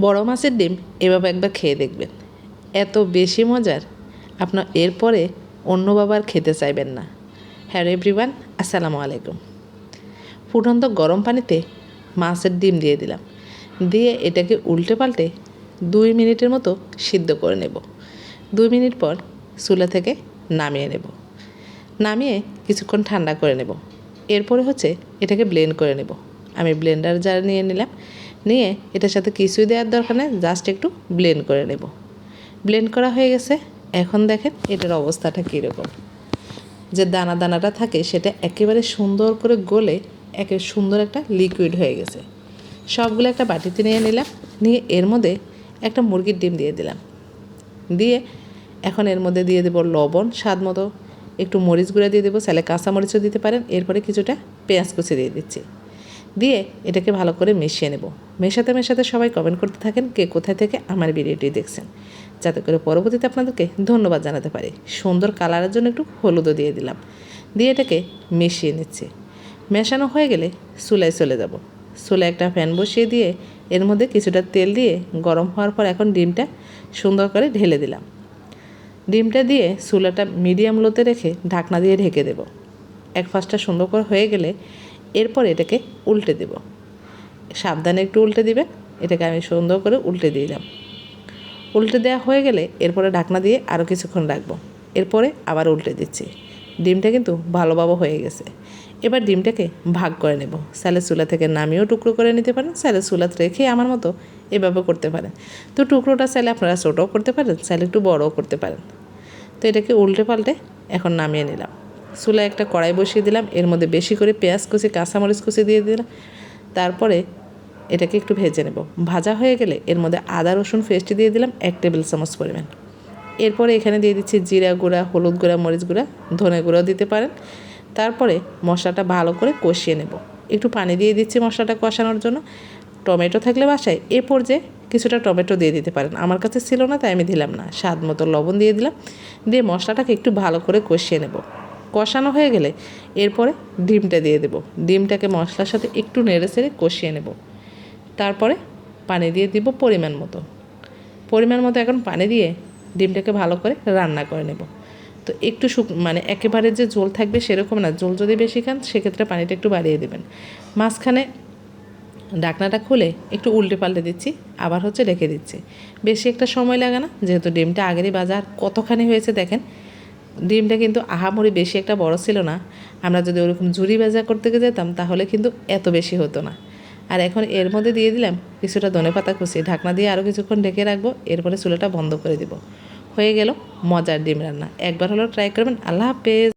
বড় মাছের ডিম এভাবে একবার খেয়ে দেখবেন। এত বেশি মজার। আপনার এরপরে অন্য বাবার খেতে চাইবেন না। হ্যালো এভরিওয়ান, আসসালামু আলাইকুম। ফুটন্ত গরম পানিতে মাছের ডিম দিয়ে দিলাম। দিয়ে এটাকে উল্টে পাল্টে দুই মিনিটের মতো সিদ্ধ করে নেব। দুই মিনিট পর চুলা থেকে নামিয়ে নেব। নামিয়ে কিছুক্ষণ ঠান্ডা করে নেব। এরপরে হচ্ছে এটাকে ব্লেন্ড করে নেব। আমি ব্লেন্ডার জার নিয়ে নিলাম। নিয়ে এটার সাথে কিছুই দেওয়ার দরকার নেই জাস্ট একটু ব্লেন্ড করে নেব। ব্লেন্ড করা হয়ে গেছে, এখন দেখেন এটার অবস্থাটা কীরকম। যে দানা দানাটা থাকে, সেটা একেবারে সুন্দর করে গলে একে সুন্দর একটা লিকুইড হয়ে গেছে। সবগুলো একটা বাটিতে নিয়ে নিলাম, নিয়ে এর মধ্যে একটা মুরগির ডিম দিয়ে দিলাম। দিয়ে এখন এর মধ্যে দিয়ে দেবো লবণ, স্বাদ মতো। একটু মরিচ গুঁড়া দিয়ে দেবো স্যালে কাঁচা মরিচও দিতে পারেন, এরপরে কিছুটা পেঁয়াজ কুচি দিয়ে দিচ্ছি। দিয়ে এটাকে ভালো করে মিশিয়ে নেব। মেশাতে মেশাতে সবাই কমেন্ট করতে থাকেন কে কোথায় থেকে আমার ভিডিওটি দেখছেন। যাতে করে পরবর্তীতে আপনাদেরকে ধন্যবাদ জানাতে পারি। সুন্দর কালারের জন্য একটু হলুদও দিয়ে দিলাম। দিয়ে এটাকে মিশিয়ে নিচ্ছি। মেশানো হয়ে গেলে চুলায় চলে যাব। চুলায় একটা ফ্যান বসিয়ে দিয়ে এর মধ্যে কিছুটা তেল দিয়ে গরম হওয়ার পর এখন ডিমটা সুন্দর করে ঢেলে দিলাম। ডিমটা দিয়ে চুলাটা মিডিয়াম লোতে রেখে ঢাকনা দিয়ে ঢেকে দেব। এক ফাঁসটা সুন্দর করে হয়ে গেলে এরপর এটাকে উল্টে দেব। সাবধানে একটু উল্টে দিবে, এটাকে আমি সুন্দর করে উল্টে দিলাম। উল্টে দেওয়া হয়ে গেলে এরপরে ঢাকনা দিয়ে আরও কিছুক্ষণ রাখব। এরপরে আবার উল্টে দিচ্ছি। ডিমটা কিন্তু ভালোভাবে হয়ে গেছে। এবার ডিমটাকে ভাগ করে নেব। স্যালে চুলা থেকে নামিয়েও টুকরো করে নিতে পারেন স্যালে চুলাতে রেখে আমার মতো এভাবে করতে পারেন। তো টুকরোটা চাইলে আপনারা ছোটোও করতে পারেন, চাইলে একটু বড়ও করতে পারেন। তো এটাকে উল্টে পাল্টে এখন নামিয়ে নিলাম। চুলায় একটা কড়াই বসিয়ে দিলাম। এর মধ্যে বেশি করে পেঁয়াজ কুচি, কাঁচামরিচ কুচি দিয়ে দিলাম। তারপরে এটাকে একটু ভেজে নেব। ভাজা হয়ে গেলে এর মধ্যে আদা, রসুন পেস্ট দিয়ে দিলাম, এক টেবিল চামচ পরিমাণ। এরপরে এখানে দিয়ে দিচ্ছি জিরা গুঁড়া, হলুদ গুঁড়া, মরিচ গুঁড়া, ধনে গুঁড়াও দিতে পারেন। তারপরে মশলাটা ভালো করে কষিয়ে নেব। একটু পানি দিয়ে দিচ্ছি মশলাটা কষানোর জন্য। টমেটো থাকলে বাসায় এ পর্যায়ে কিছুটা টমেটো দিয়ে দিতে পারেন। আমার কাছে ছিল না, তাই আমি দিলাম না। স্বাদ মতো লবণ দিয়ে দিলাম। দিয়ে মশলাটাকে একটু ভালো করে কষিয়ে নেব। কষানো হয়ে গেলে এরপরে ডিমটা দিয়ে দেব। ডিমটাকে মশলার সাথে একটু নেড়ে চেড়ে কষিয়ে নেব। তারপরে পানি দিয়ে দিব পরিমাণ মতো। পরিমাণ মতো এখন পানি দিয়ে ডিমটাকে ভালো করে রান্না করে নেব। তো একটু শুক মানে একেবারে যে ঝোল থাকবে সেরকম না, ঝোল যদি বেশি খান সেক্ষেত্রে পানিটা একটু বাড়িয়ে দেবেন। মাঝখানে ডাকনাটা খুলে একটু উল্টে পাল্টে দিচ্ছি, আবার হচ্ছে রেখে দিচ্ছি। বেশি একটা সময় লাগে না, যেহেতু ডিমটা আগেরই বাজার, কতখানি হয়েছে দেখেন ডিমটা কিন্তু আহামরি বেশি একটা বড় ছিল না। আমরা যদি ওরকম ঝুরি ভেজা করতে যেতাম, তাহলে কিন্তু এত বেশি হতো না। আর এখন এর মধ্যে দিয়ে দিলাম কিছুটা ধনে পাতা কুচি, ঢাকনা দিয়ে আরও কিছুক্ষণ ঢেকে রাখব, এরপরে চুলাটা বন্ধ করে দিব। হয়ে গেল মজার ডিম রান্না। একবার হলেও ট্রাই করবেন। আল্লাহ হাফেজ।